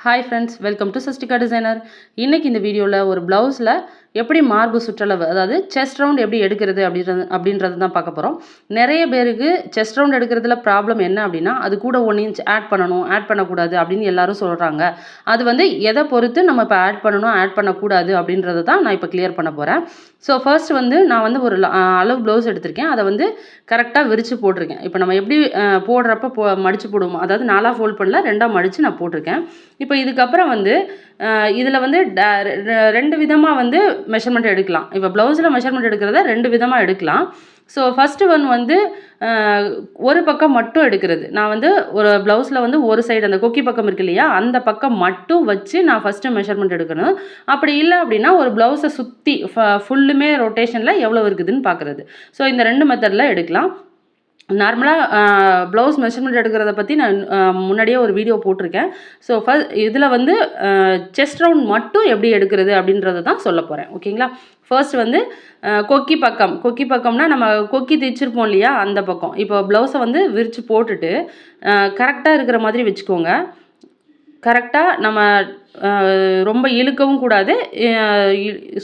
Hi friends welcome to Sastika designer இன்றைக்கி இந்த வீடியோவில் ஒரு ப்ளவுஸில் எப்படி மார்பு சுற்றளவு அதாவது செஸ்ட் ரவுண்ட் எப்படி எடுக்கிறது அப்படின்றது அப்படின்றது தான் பார்க்க போகிறோம் நிறைய பேருக்கு செஸ்ட் ரவுண்ட் எடுக்கிறதுல ப்ராப்ளம் என்ன அப்படின்னா அது கூட ஒன் இன்ச் ஆட் பண்ணணும் ஆட் பண்ணக்கூடாது அப்படின்னு எல்லாரும் சொல்கிறாங்க அது வந்து எதை பொறுத்து நம்ம இப்போ ஆட் பண்ணணும் ஆட் பண்ணக்கூடாது அப்படின்றத தான் நான் இப்போ கிளியர் பண்ண போகிறேன் ஸோ ஃபர்ஸ்ட் வந்து நான் வந்து ஒரு அளவு ப்ளவுஸ் எடுத்திருக்கேன். அதை வந்து கரெக்டாக விரித்து போட்டிருக்கேன். இப்போ நம்ம எப்படி போடுறப்ப போ மடித்து போடுவோம் அதாவது நாலாக ஃபோல்ட் பண்ணல ரெண்டாக மடித்து நான் போட்டிருக்கேன். இப்போ இதுக்கப்புறம் வந்து இதில் வந்து ட- ரெ- ரெண்டு விதமாக வந்து மெஷர்மெண்ட் எடுக்கலாம். இப்போ ப்ளவுஸில் மெஷர்மெண்ட் எடுக்கிறத ரெண்டு விதமாக எடுக்கலாம். ஸோ ஃபஸ்ட்டு ஒன் வந்து ஒரு பக்கம் மட்டும் எடுக்கிறது. நான் வந்து ஒரு ப்ளவுஸில் வந்து ஒரு சைடு அந்த கொக்கி பக்கம் இருக்கு இல்லையா அந்த பக்கம் மட்டும் வச்சு நான் ஃபஸ்ட்டு மெஷர்மெண்ட் எடுக்கணும். அப்படி இல்லை அப்படின்னா ஒரு ப்ளவுஸை சுற்றி ஃபுல்லுமே ரொட்டேஷனில் எவ்வளோ இருக்குதுன்னு பார்க்குறது ஸோ இந்த ரெண்டு மெத்தடில் எடுக்கலாம். நார்மலாக ப்ளவுஸ் மெஷர்மெண்ட் எடுக்கிறத பற்றி நான் முன்னாடியே ஒரு வீடியோ போட்டிருக்கேன். ஸோ ஃபஸ்ட் இதில் வந்து செஸ்ட் ரவுண்ட் மட்டும் எப்படி எடுக்கிறது அப்படின்றத தான் சொல்ல போகிறேன் ஓகேங்களா ஃபர்ஸ்ட் வந்து கொக்கி பக்கம். கொக்கி பக்கம்னா நம்ம கொக்கி தைச்சிருப்போம் இல்லையா? அந்த பக்கம். இப்போ ப்ளவுஸை வந்து விரித்து போட்டுட்டு கரெக்டாக இருக்கிற மாதிரி வச்சுக்கோங்க. கரெக்டாக நம்ம ரொம்ப இழுக்கவும் கூடாது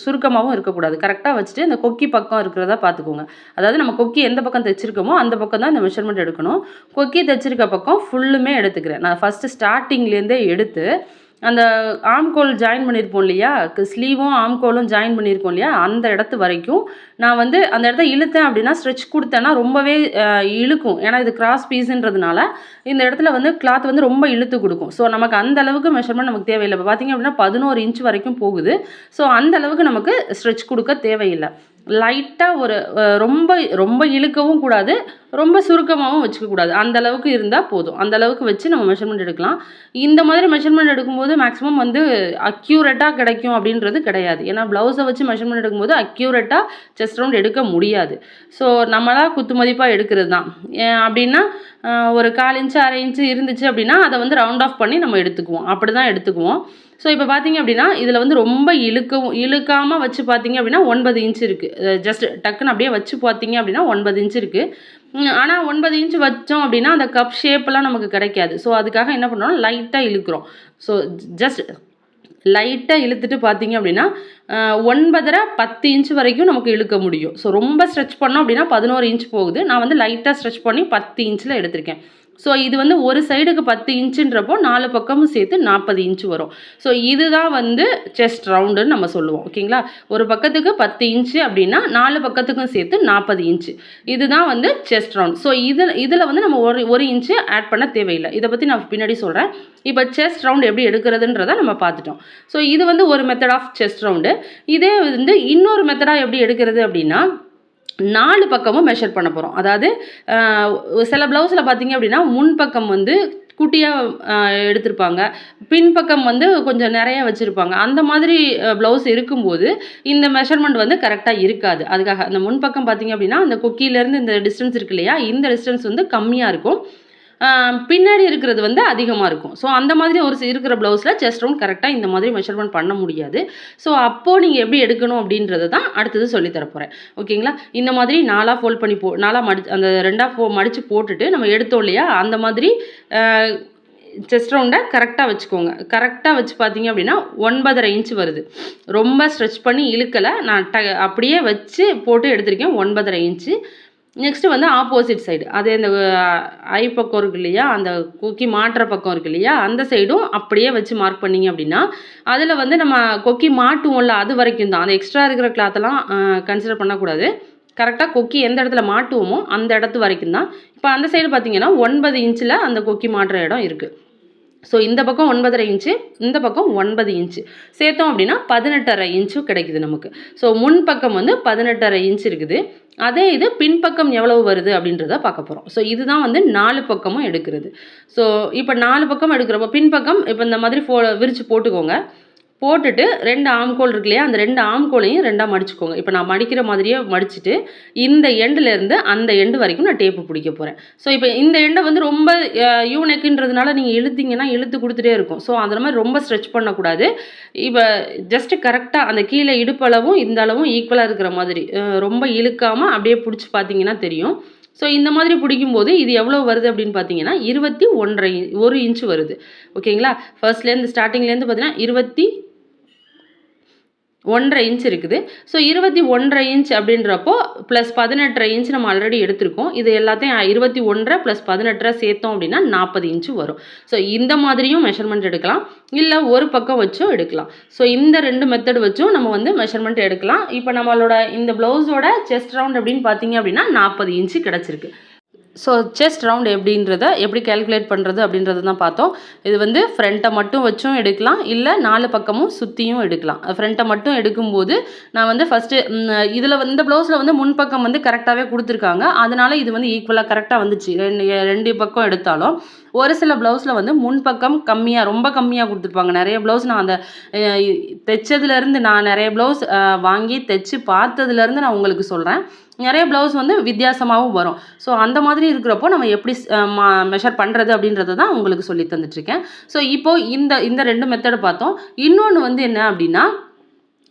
சுருக்கமாகவும் இருக்கக்கூடாது. கரெக்டாக வச்சுட்டு இந்த கொக்கி பக்கம் இருக்கிறதா பார்த்துக்கோங்க. அதாவது நம்ம கொக்கி எந்த பக்கம் தைச்சிருக்கோமோ அந்த பக்கம் தான் இந்த மெஷர்மெண்ட் எடுக்கணும். கொக்கி தைச்சிருக்க பக்கம் ஃபுல்லுமே எடுத்துக்கிறேன். நான் ஃபஸ்ட்டு ஸ்டார்டிங்லேருந்தே எடுத்து அந்த ஆம்கோல் ஜாயின் பண்ணியிருப்போம் இல்லையா? ஸ்லீவும் ஆம்கோலும் ஜாயின் பண்ணியிருக்கோம் இல்லையா? அந்த இடத்து வரைக்கும் நான் வந்து அந்த இடத்த இழுத்தேன் அப்படின்னா ஸ்ட்ரெச் கொடுத்தேன்னா ரொம்பவே இழுக்கும். ஏன்னா இது கிராஸ் பீஸுன்றதுனால இந்த இடத்துல வந்து கிளாத் வந்து ரொம்ப இழுத்து கொடுக்கும். ஸோ நமக்கு அந்த அளவுக்கு மெஷர்மெண்ட் நமக்கு தேவையில்லை. இப்போ பார்த்திங்க அப்படின்னா பதினோரு இன்ச் வரைக்கும் போகுது. ஸோ அந்த அளவுக்கு நமக்கு ஸ்ட்ரெச் கொடுக்க தேவையில்லை. லைட்டாக ஒரு ரொம்ப ரொம்ப இழுக்கவும் கூடாது. ரொம்ப சுருக்கமாகவும் வச்சுக்கக்கூடாது. அந்த அளவுக்கு இருந்தால் போதும். அந்த அளவுக்கு வச்சு நம்ம மெஷர்மெண்ட் எடுக்கலாம். இந்த மாதிரி மெஷர்மெண்ட் எடுக்கும்போது மேக்ஸிமம் வந்து அக்யூரேட்டாக கிடைக்கும் அப்படின்றது கிடையாது. ஏன்னா ப்ளவுஸை வச்சு மெஷர்மெண்ட் எடுக்கும்போது அக்யூரேட்டாக செஸ்ட் ரவுண்ட் எடுக்க முடியாது. ஸோ நம்மளாக குத்து மதிப்பாக எடுக்கிறது தான். ஏன் அப்படின்னா ஒரு கால் இன்ச்சு அரை இன்ச்சு இருந்துச்சு அப்படின்னா அதை வந்து ரவுண்ட் ஆஃப் பண்ணி நம்ம எடுத்துக்குவோம். அப்படி தான் எடுத்துக்குவோம். ஸோ இப்போ பார்த்தீங்க அப்படின்னா இதில் வந்து ரொம்ப இழுக்கவும் இழுக்காமல் வச்சு பார்த்தீங்க அப்படின்னா ஒன்பது இன்ச் இருக்குது ஜஸ்ட் டக்குன்னு அப்படியே வச்சு பார்த்தீங்க அப்படின்னா ஒன்பது இன்ச் இருக்குது ஆனால் ஒன்பது இன்ச் வச்சோம் அப்படின்னா அந்த கப் ஷேப்லாம் நமக்கு கிடைக்காது. ஸோ அதுக்காக என்ன பண்ணுறோம் லைட்டாக இழுக்கிறோம். ஸோ ஜஸ்ட் லைட்டாக இழுத்துட்டு பார்த்தீங்க அப்படின்னா ஒன்பதரை பத்து இன்ச் வரைக்கும் நமக்கு இழுக்க முடியும். ஸோ ரொம்ப ஸ்ட்ரெச் பண்ணோம் அப்படின்னா பதினோரு இன்ச் போகுது. நான் வந்து லைட்டாக ஸ்ட்ரெச் பண்ணி பத்து இன்ச்சில் எடுத்திருக்கேன். ஸோ இது வந்து ஒரு சைடுக்கு பத்து இன்ச்சுன்றப்போ நாலு பக்கமும் சேர்த்து நாற்பது இன்ச்சு வரும். ஸோ இதுதான் வந்து செஸ்ட் ரவுண்டுன்னு நம்ம சொல்லுவோம். ஓகேங்களா ஒரு பக்கத்துக்கு பத்து இன்ச்சு அப்படின்னா நாலு பக்கத்துக்கும் சேர்த்து நாற்பது இன்ச்சு. இதுதான் வந்து செஸ்ட் ரவுண்ட் ஸோ இதில் இதில் வந்து நம்ம ஒரு ஒரு இன்ச்சு ஆட் பண்ண தேவையில்லை. இதை பற்றி நான் பின்னாடி சொல்கிறேன் இப்போ செஸ்ட் ரவுண்ட் எப்படி எடுக்கிறதுன்றதை நம்ம பார்த்துட்டோம். ஸோ இது வந்து ஒரு மெத்தட் ஆஃப் செஸ்ட் ரவுண்டு இதே வந்து இன்னொரு மெத்தடாக எப்படி எடுக்கிறது அப்படின்னா நாலு பக்கமும் மெஷர் பண்ண போகிறோம் அதாவது சில ப்ளவுஸில் பார்த்தீங்க அப்படின்னா முன் பக்கம் வந்து குட்டியாக எடுத்திருப்பாங்க. பின்பக்கம் வந்து கொஞ்சம் நிறைய வச்சுருப்பாங்க. அந்த மாதிரி ப்ளவுஸ் இருக்கும்போது இந்த மெஷர்மெண்ட் வந்து கரெக்டாக இருக்காது. அதுக்காக அந்த முன்பக்கம் பார்த்தீங்க அப்படின்னா அந்த கொக்கியிலேருந்து இந்த டிஸ்டன்ஸ் இருக்கு இல்லையா? இந்த டிஸ்டன்ஸ் வந்து கம்மியாக இருக்கும். பின்னாடி இருக்கிறது வந்து அதிகமாக இருக்கும். ஸோ அந்த மாதிரி ஒரு இருக்கிற ப்ளவுஸில் செஸ்ட் ரவுண்ட் கரெக்டாக இந்த மாதிரி மெஷர்மெண்ட் பண்ண முடியாது. ஸோ அப்போது நீங்கள் எப்படி எடுக்கணும் அப்படின்றத தான் அடுத்தது சொல்லித்தரப்போகிறேன் ஓகேங்களா இந்த மாதிரி நாலாக ஃபோல்ட் பண்ணி போ நாலாக மடி அந்த ரெண்டாக ஃபோ மடித்து போட்டுட்டு நம்ம எடுத்தோம் இல்லையா? அந்த மாதிரி செஸ்ட் ரவுண்டை கரெக்டாக வச்சுக்கோங்க. கரெக்டாக வச்சு பார்த்தீங்க அப்படின்னா ஒன்பதரை இன்ச் வருது. ரொம்ப ஸ்ட்ரெச் பண்ணி இழுக்கலை. நான் ட அப்படியே வச்சு போட்டு எடுத்திருக்கேன் ஒன்பதரை இன்ச்சு நெக்ஸ்ட்டு வந்து ஆப்போசிட் சைடு அதே இந்த ஐ பக்கம் இருக்கு இல்லையா? அந்த கொக்கி மாட்டுற பக்கம் இருக்கு இல்லையா? அந்த சைடும் அப்படியே வச்சு மார்க் பண்ணீங்க அப்படின்னா அதில் வந்து நம்ம கொக்கி மாட்டுவோம்ல அது வரைக்கும் தான். அந்த எக்ஸ்ட்ரா இருக்கிற கிளாத்தெல்லாம் கன்சிடர் பண்ணக்கூடாது. கரெக்டாக கொக்கி எந்த இடத்துல மாட்டுவோமோ அந்த இடத்து வரைக்கும் தான். இப்போ அந்த சைடு பார்த்தீங்கன்னா ஒன்பது இன்ச்சில் அந்த கொக்கி மாட்டுற இடம் இருக்குது ஸோ இந்த பக்கம் ஒன்பதரை இன்ச்சு இந்த பக்கம் ஒன்பது இன்ச்சு. சேர்த்தோம் அப்படின்னா பதினெட்டரை இன்ச்சும் கிடைக்குது நமக்கு. ஸோ முன் பக்கம் வந்து பதினெட்டரை இன்ச் இருக்குது. அதே இது பின்பக்கம் எவ்வளவு வருது அப்படின்றத பார்க்க போகிறோம் ஸோ இதுதான் வந்து நாலு பக்கமும் எடுக்கிறது. ஸோ இப்போ நாலு பக்கம் எடுக்கிறப்போ பின்பக்கம் இப்போ இந்த மாதிரி ஃபோ விரித்து போட்டுக்கோங்க. போட்டுட்டு ரெண்டு ஆம்கோல் இருக்கு இல்லையா? அந்த ரெண்டு ஆம்கோலையும் ரெண்டாக மடிச்சுக்கோங்க. இப்போ நான் மடிக்கிற மாதிரியே மடிச்சுட்டு இந்த எண்டுலேருந்து அந்த எண்டு வரைக்கும் நான் டேப்பு பிடிக்க போகிறேன் ஸோ இப்போ இந்த எண்டை வந்து ரொம்ப யூனெக்குன்றதுனால நீங்கள் இழுத்திங்கன்னா இழுத்து கொடுத்துட்டே இருக்கும். ஸோ அந்த மாதிரி ரொம்ப ஸ்ட்ரெச் பண்ணக்கூடாது. இப்போ ஜஸ்ட்டு கரெக்டாக அந்த கீழே இடுப்பளவும் இந்த அளவும் ஈக்குவலாக இருக்கிற மாதிரி ரொம்ப இழுக்காமல் அப்படியே பிடிச்சி பார்த்தீங்கன்னா தெரியும். ஸோ இந்த மாதிரி பிடிக்கும்போது இது எவ்வளோ வருது அப்படின்னு பார்த்தீங்கன்னா இருபத்தி ஒன்றரை ஒரு இன்ச் வருது. ஓகேங்களா? ஃபர்ஸ்ட்லேருந்து ஸ்டார்டிங்லேருந்து பார்த்தீங்கன்னா இருபத்தி ஒன்றரை இன்ச் இருக்குது. ஸோ இருபத்தி ஒன்றரை இன்ச் அப்படின்றப்போ ப்ளஸ் பதினெட்டரை இன்ச் நம்ம ஆல்ரெடி எடுத்திருக்கோம். இது எல்லாத்தையும் இருபத்தி ஒன்றரை ப்ளஸ் பதினெட்டரை சேர்த்தோம் அப்படின்னா நாற்பது இன்ச்சு வரும். ஸோ இந்த மாதிரியும் மெஷர்மெண்ட் எடுக்கலாம். இல்லை ஒரு பக்கம் வச்சும் எடுக்கலாம். ஸோ இந்த ரெண்டு மெத்தட் வச்சும் நம்ம வந்து மெஷர்மெண்ட் எடுக்கலாம். இப்போ நம்மளோட இந்த ப்ளவுஸோட செஸ்ட் ரவுண்ட் அப்படின்னு பார்த்தீங்க அப்படின்னா நாற்பது இன்ச்சு கிடச்சிருக்கு. ஸோ செஸ்ட் ரவுண்ட் எப்படின்றத எப்படி கேல்குலேட் பண்ணுறது அப்படின்றத தான் பார்த்தோம். இது வந்து ஃப்ரண்ட்டை மட்டும் வச்சும் எடுக்கலாம் இல்லை நாலு பக்கமும் சுற்றியும் எடுக்கலாம். ஃப்ரண்ட்டை மட்டும் எடுக்கும்போது நான் வந்து ஃபஸ்ட்டு இதில் இந்த ப்ளவுஸில் வந்து முன்பக்கம் வந்து கரெக்டாகவே கொடுத்துருக்காங்க. அதனால் இது வந்து ஈக்குவலாக கரெக்டாக வந்துச்சு. ரெண்டு ரெண்டு பக்கம் எடுத்தாலும் ஒரு சில ப்ளவுஸில் வந்து முன்பக்கம் கம்மியாக ரொம்ப கம்மியாக கொடுத்துருப்பாங்க. நிறைய ப்ளவுஸ் நான் அந்த தைச்சதுலேருந்து நான் நிறைய ப்ளவுஸ் வாங்கி தைச்சு பார்த்ததுலேருந்து நான் உங்களுக்கு சொல்கிறேன் நிறைய ப்ளவுஸ் வந்து வித்தியாசமாகவும் வரும். ஸோ அந்த மாதிரி இருக்கிறப்போ நம்ம எப்படி மெஷர் பண்ணுறது அப்படின்றத தான் உங்களுக்கு சொல்லி தந்துட்டுருக்கேன். ஸோ இப்போது இந்த இந்த ரெண்டு மெத்தடை பார்த்தோம். இன்னொன்று வந்து என்ன அப்படின்னா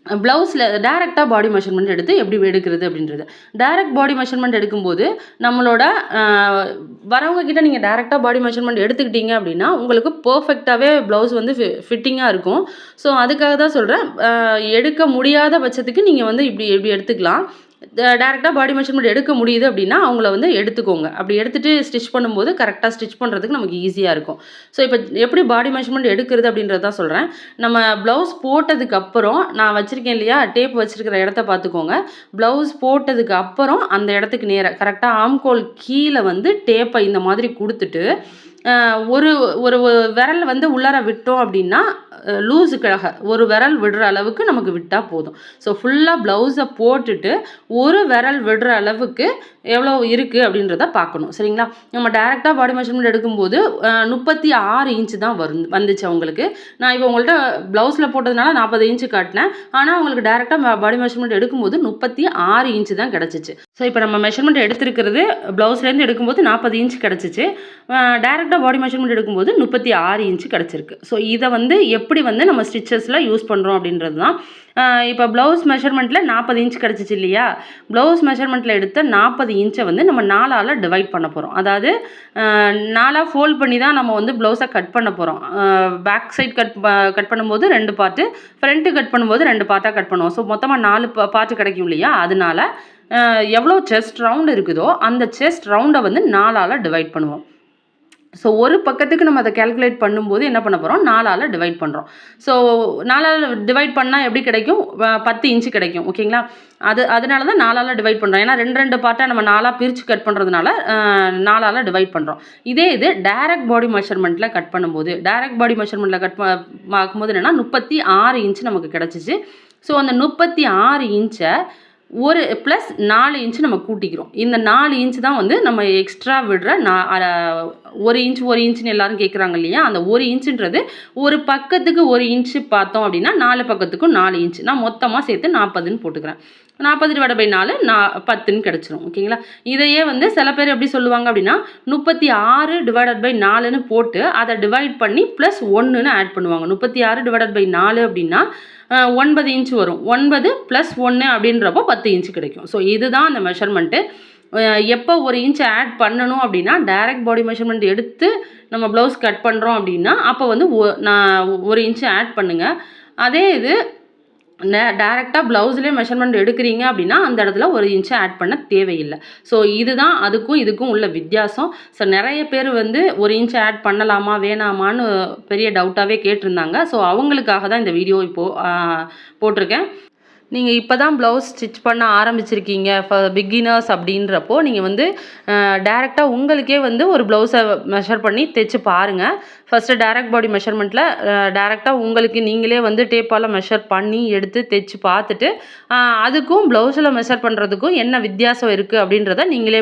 ப்ளவுஸில் டேரெக்டாக பாடி மெஷர்மெண்ட் எடுத்து எப்படி எடுக்கிறது அப்படின்றது. டேரெக்ட் பாடி மெஷர்மெண்ட் எடுக்கும்போது நம்மளோட அஹ், வரவங்க கிட்ட நீங்கள் டேரெக்டாக பாடி மெஷர்மெண்ட் எடுத்துக்கிட்டீங்க அப்படின்னா உங்களுக்கு பர்ஃபெக்டாகவே ப்ளவுஸ் வந்து ஃபிட்டிங்காக இருக்கும். ஸோ அதுக்காக தான் சொல்கிறேன் எடுக்க முடியாத பட்சத்துக்கு நீங்கள் வந்து இப்படி இப்படி எடுத்துக்கலாம். டேரெக்டாக பாடி மெஷர்மெண்ட் எடுக்க முடியுது அப்படின்னா அவங்கள வந்து எடுத்துக்கோங்க. அப்படி எடுத்துகிட்டு ஸ்டிச் பண்ணும்போது கரெக்டாக ஸ்டிச் பண்ணுறதுக்கு நமக்கு ஈஸியாக இருக்கும். ஸோ இப்போ எப்படி பாடி மெஷர்மெண்ட் எடுக்கிறது அப்படின்றத தான் சொல்கிறேன் நம்ம ப்ளவுஸ் போட்டதுக்கப்புறம் நான் வச்சுருக்கேன் இல்லையா டேப் வச்சுருக்கிற இடத்த பார்த்துக்கோங்க. ப்ளவுஸ் போட்டதுக்கு அப்புறம் அந்த இடத்துக்கு நேராக கரெக்டாக ஆம்கோல் கீழே வந்து டேப்பை இந்த மாதிரி கொடுத்துட்டு ஒரு ஒரு விரல் வந்து உள்ளார விட்டோம் அப்படின்னா லூஸுக்காக ஒரு விரல் விடுற அளவுக்கு நமக்கு விட்டால் போதும். ஸோ ஃபுல்லாக ப்ளவுஸை போட்டுட்டு ஒரு விரல் விடுற அளவுக்கு எவ்வளோ இருக்குது அப்படின்றத பார்க்கணும். சரிங்களா? நம்ம டேரெக்டாக பாடி மெஷர்மெண்ட் எடுக்கும்போது முப்பத்தி ஆறு இன்ச்சு தான் வரும் வந்துச்சு அவங்களுக்கு. நான் இப்போ உங்கள்கிட்ட ப்ளவுஸில் போட்டதுனால நாற்பது இன்ச்சு காட்டினேன். ஆனால் உங்களுக்கு டேரெக்டாக பாடி மெஷர்மெண்ட் எடுக்கும்போது முப்பத்தி ஆறு இன்ச்சு தான் கிடச்சிச்சு. ஸோ இப்போ நம்ம மெஷர்மெண்ட் எடுத்திருக்கிறது ப்ளவுஸ்லேருந்து எடுக்கும்போது நாற்பது இன்ச் கிடச்சிச்சு. டேரெக்டாக பாடி மெஷர்மெண்ட் எடுக்கும்போது முப்பத்தி ஆறு இன்ச்சு கிடச்சிருக்கு. ஸோ இதை வந்து எப்படி வந்து நம்ம ஸ்டிச்சஸில் யூஸ் பண்ணுறோம் அப்படின்றது தான் இப்போ ப்ளவுஸ் மெஷர்மெண்ட்டில் நாற்பது இன்ச் கிடச்சிச்சு இல்லையா? ப்ளவுஸ் மெஷர்மெண்ட்டில் எடுத்த நாற்பது இன்ச்சை வந்து நம்ம நாலால் டிவைட் பண்ண போகிறோம் அதாவது நாலாக ஃபோல்ட் பண்ணி தான் நம்ம வந்து ப்ளவுஸை கட் பண்ண போகிறோம் பேக் சைட் கட் கட் பண்ணும்போது ரெண்டு பார்ட்டு ஃப்ரண்ட்டு கட் பண்ணும்போது ரெண்டு பார்ட்டாக கட் பண்ணுவோம். ஸோ மொத்தமாக நாலு பார்ட்டு கிடைக்கும் இல்லையா? அதனால எவ்வளோ செஸ்ட் ரவுண்டு இருக்குதோ அந்த செஸ்ட் ரவுண்டை வந்து நாலால் டிவைட் பண்ணுவோம். ஸோ ஒரு பக்கத்துக்கு நம்ம அதை கேல்குலேட் பண்ணும்போது என்ன பண்ண போகிறோம் நாலால் டிவைட் பண்ணுறோம் ஸோ நாலால் டிவைட் பண்ணால் எப்படி கிடைக்கும்? பத்து இன்ச்சு கிடைக்கும். ஓகேங்களா அது அதனால தான் நாலால் டிவைட் பண்ணுறோம் ஏன்னா ரெண்டு ரெண்டு பார்ட்டாக நம்ம நாலாக பிரித்து கட் பண்ணுறதுனால நாலால் டிவைட் பண்ணுறோம் இதே இது டேரக்ட் பாடி மெஷர்மெண்ட்டில் கட் பண்ணும்போது டேரக்ட் பாடி மெஷர்மெண்ட்டில் கட் பார்க்கும்போது என்னென்னா முப்பத்தி ஆறு இன்ச்சு நமக்கு கிடச்சிச்சு. ஸோ அந்த முப்பத்தி ஆறு இன்ச்சை ஒரு ப்ளஸ் நாலு இன்ச்சு நம்ம கூட்டிக்கிறோம். இந்த நாலு இன்ச்சு தான் வந்து நம்ம எக்ஸ்ட்ரா விடுற நா- ஒரு இன்ச் ஒரு இன்ச்சுன்னு எல்லாரும் கேட்குறாங்க இல்லையா? அந்த ஒரு இன்ச்சுன்றது ஒரு பக்கத்துக்கு ஒரு இன்ச்சு பார்த்தோம் அப்படின்னா நாலு பக்கத்துக்கும் நாலு இன்ச் நான் மொத்தமாக சேர்த்து நாற்பதுன்னு போட்டுக்கிறேன். நாற்பது டிவைட் பை நாலு நா பத்துன்னு கிடச்சிரும் ஓகேங்களா? இதையே வந்து சில பேர் எப்படி சொல்லுவாங்க அப்படின்னா முப்பத்தி ஆறு டிவைடட் பை நாலுன்னு போட்டு அதை டிவைட் பண்ணி ப்ளஸ் ஒன்றுன்னு ஆட் பண்ணுவாங்க. முப்பத்தி ஆறு டிவைடட் பை நாலு அப்படின்னா ஒன்பது இன்ச் வரும். ஒன்பது ப்ளஸ் ஒன்று அப்படின்றப்போ பத்து இன்ச் கிடைக்கும். ஸோ இதுதான் அந்த மெஷர்மெண்ட்டு எப்போ ஒரு இன்ச் ஆட் பண்ணணும் அப்படின்னா டைரக்ட் பாடி மெஷர்மெண்ட் எடுத்து நம்ம ப்ளவுஸ் கட் பண்ணுறோம் அப்படின்னா அப்போ வந்து ஒ- நான் ஒரு இன்ச்சு ஆட் பண்ணுங்கள் அதே இது நே டேரெக்டாக ப்ளவுஸ்லேயே மெஷர்மெண்ட் எடுக்கிறீங்க அப்படின்னா அந்த இடத்துல ஒரு இன்ச்சு ஆட் பண்ண தேவையில்லை. ஸோ இதுதான் அதுக்கும் இதுக்கும் உள்ள வித்தியாசம். ஸோ நிறைய பேர் வந்து ஒரு இன்ச்சை ஆட் பண்ணலாமா வேணாமான்னு பெரிய டவுட்டாகவே கேட்டிருந்தாங்க. ஸோ அவங்களுக்காக தான் இந்த வீடியோ இப்போது போட்டிருக்கேன். நீங்கள் இப்போ தான் ப்ளவுஸ் ஸ்டிச் பண்ண ஆரம்பிச்சிருக்கீங்க பிகினர்ஸ் அப்படின்றப்போ நீங்கள் வந்து டேரெக்டாக உங்களுக்கே வந்து ஒரு ப்ளவுஸை மெஷர் பண்ணி தைச்சு பாருங்கள் ஃபஸ்ட்டு டேரக்ட் பாடி மெஷர்மெண்ட்டில் டேரெக்டாக உங்களுக்கு நீங்களே வந்து டேப்பால் மெஷர் பண்ணி எடுத்து தைச்சு பார்த்துட்டு அதுக்கும் ப்ளவுஸில் மெஷர் பண்ணுறதுக்கும் என்ன வித்தியாசம் இருக்குது அப்படின்றத நீங்களே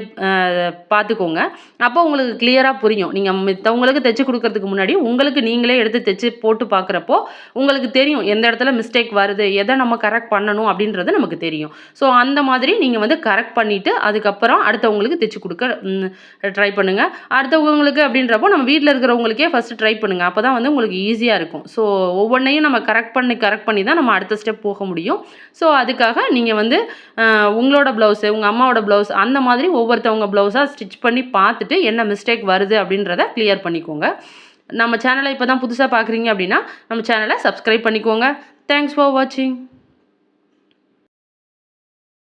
பார்த்துக்கோங்க. அப்போ உங்களுக்கு கிளியராக புரியும். நீங்கள் மித்தவங்களுக்கு தைச்சு கொடுக்கறதுக்கு முன்னாடி உங்களுக்கு நீங்களே எடுத்து தைச்சு போட்டு பார்க்குறப்போ உங்களுக்கு தெரியும் எந்த இடத்துல மிஸ்டேக் வருது எதை நம்ம கரெக்ட் பண்ணணும். பண்ணணும் அப்படின்றது நமக்கு தெரியும். ஸோ அந்த மாதிரி நீங்கள் வந்து கரெக்ட் பண்ணிவிட்டு அதுக்கப்புறம் அடுத்தவங்களுக்கு தைச்சி கொடுக்க ட்ரை பண்ணுங்கள் அடுத்தவங்களுக்கு அப்படின்றப்போ நம்ம வீட்டில் இருக்கிறவங்களுக்கே ஃபஸ்ட்டு ட்ரை பண்ணுங்கள் அப்போ தான் வந்து உங்களுக்கு ஈஸியாக இருக்கும். ஸோ ஒவ்வொன்றையும் நம்ம கரெக்ட் பண்ணி கரெக்ட் பண்ணி தான் நம்ம அடுத்த ஸ்டெப் போக முடியும். ஸோ அதுக்காக நீங்கள் வந்து உங்களோட ப்ளவுஸு உங்கள் அம்மாவோட ப்ளவுஸ் அந்த மாதிரி ஒவ்வொருத்தவங்க ப்ளவுஸாக ஸ்டிச் பண்ணி பார்த்துட்டு என்ன மிஸ்டேக் வருது அப்படின்றத கிளியர் பண்ணிக்கோங்க. நம்ம சேனலை இப்போ தான் புதுசாக பார்க்குறீங்க அப்படின்னா நம்ம சேனலை சப்ஸ்கிரைப் பண்ணிக்கோங்க. தேங்க்ஸ் ஃபார் வாட்சிங்